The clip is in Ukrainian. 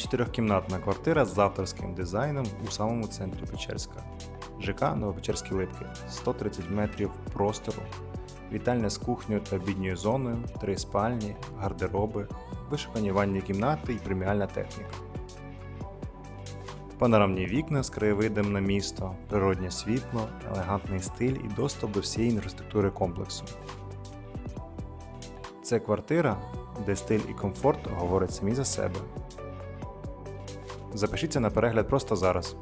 Чотирьохкімнатна квартира з авторським дизайном у самому центрі Печерська. ЖК Новопечерські Липки 130 метрів простору, вітальня з кухнею та обідньою зоною, три спальні, гардероби, вишукані ванні кімнати і преміальна техніка. Панорамні вікна з краєвидом на місто, природнє світло, елегантний стиль і доступ до всієї інфраструктури комплексу. Це квартира, де стиль і комфорт говорять самі за себе запишіться на перегляд просто зараз.